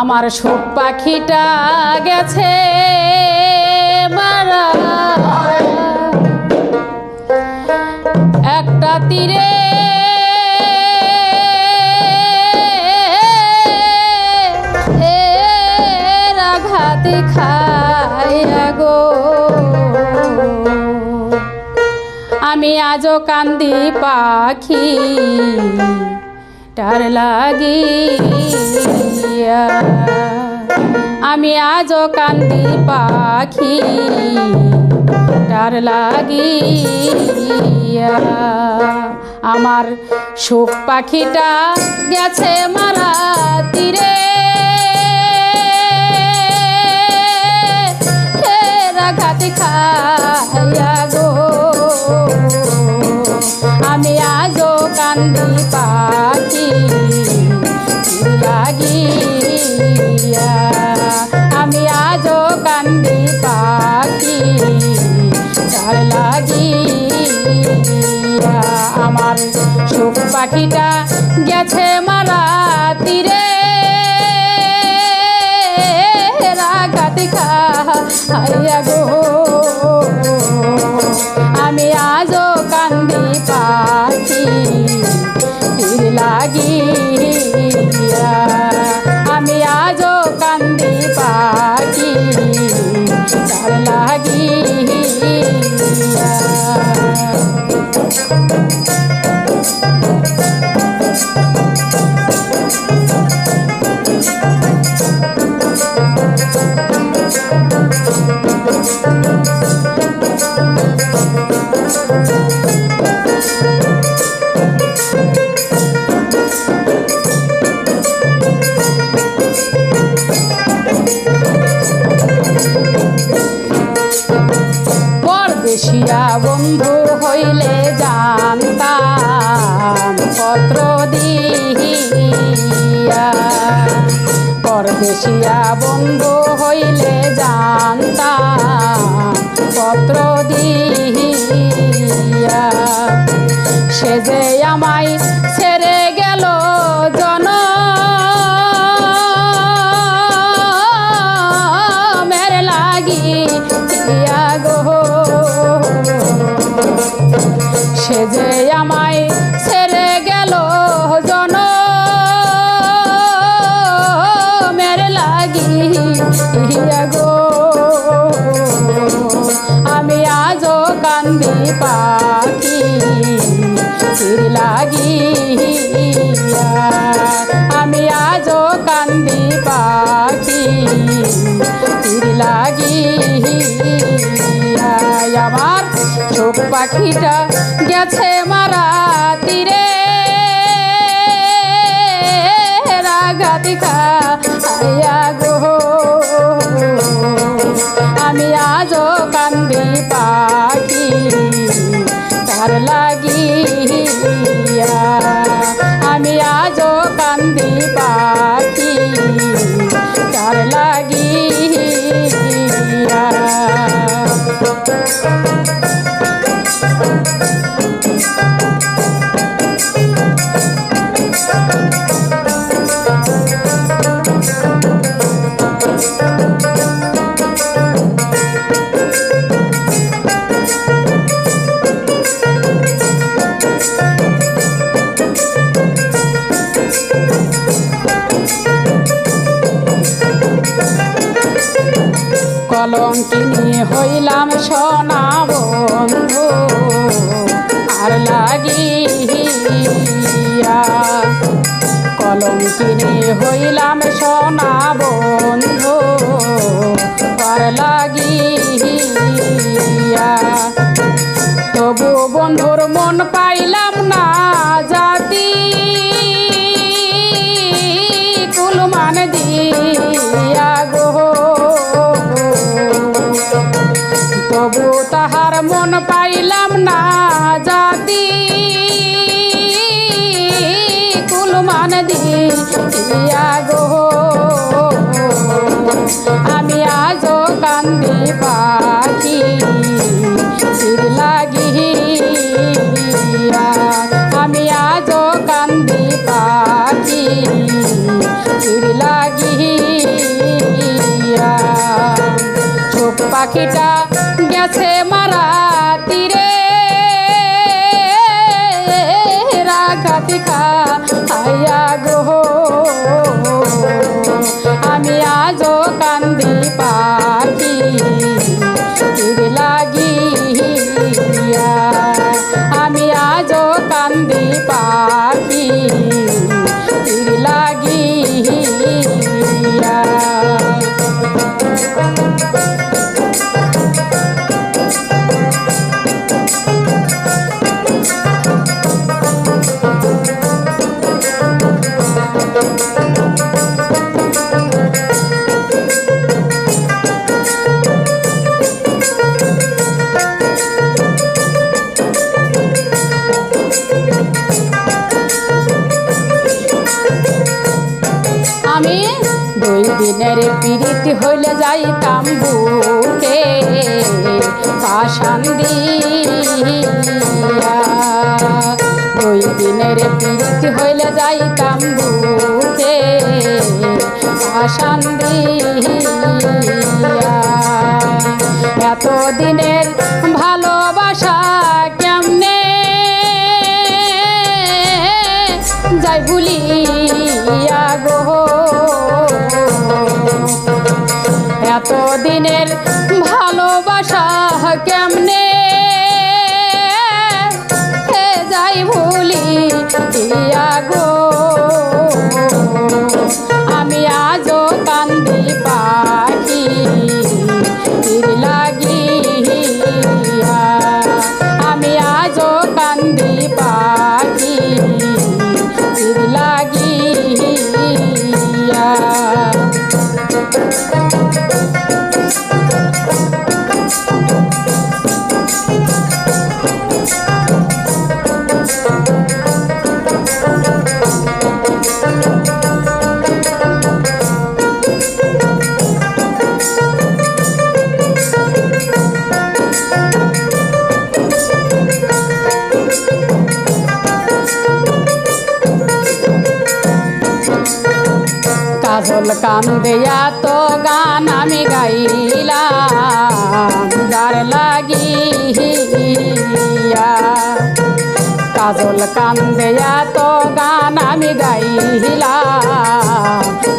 আমার সুখ পাখিটা গেছে মারা। একটা তীরে গো। আমি আজও কান্দি পাখি টার আমি আজও কান্দি পাখি টার লাগিয়া। আমার সুখ পাখিটা গেছে মারা তীরে। রাঘাত খাইয়া গো। সুখ পাখিটা গেছে পরদেশিয়া হইলে জানতাম পত্র দিয়া সে যে আমায় ছেড়ে গেল জন মেরে লাগি। কান্দি পাখি তীর লাগিয়া। আমি আজও কান্দি পাখি তীর লাগিয়া। আমার চোখ পাখিটা গেছে মারা তীরে। রাগাতি খাইয়া কলঙ্কিনী হইলাম সোনা বন্ধু আর লাগিয়া কলঙ্কিনী হইলাম সোনা আমি দুই দিনের পিড়িতি হইলে যাইতাম বুকে পাশান দিয়া। দুই দিনের পিড়িতি হইলে যাইতাম বুকে পাশান দিয়া। ভালোবাসা কেমনে? যাই ভুলি গো। কাজল কান্দেয়া তো গান আমি গাইলাম। যার লাগিয়া কাজল কান্দেয়া তো গান আমি গাইলাম।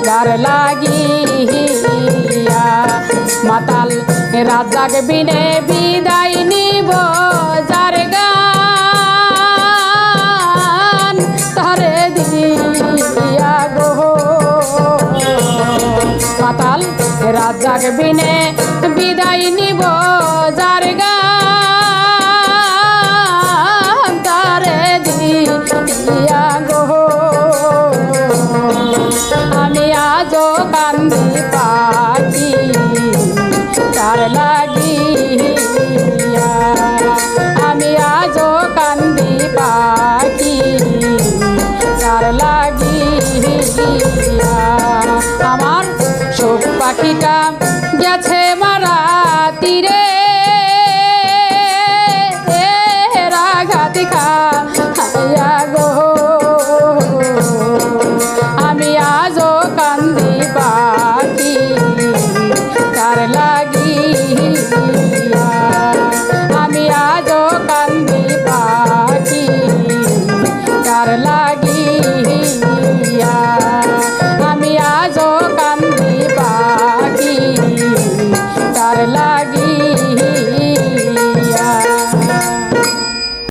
যার লাগিয়া মাতাল রাজাক বিনে রাজাক বিনে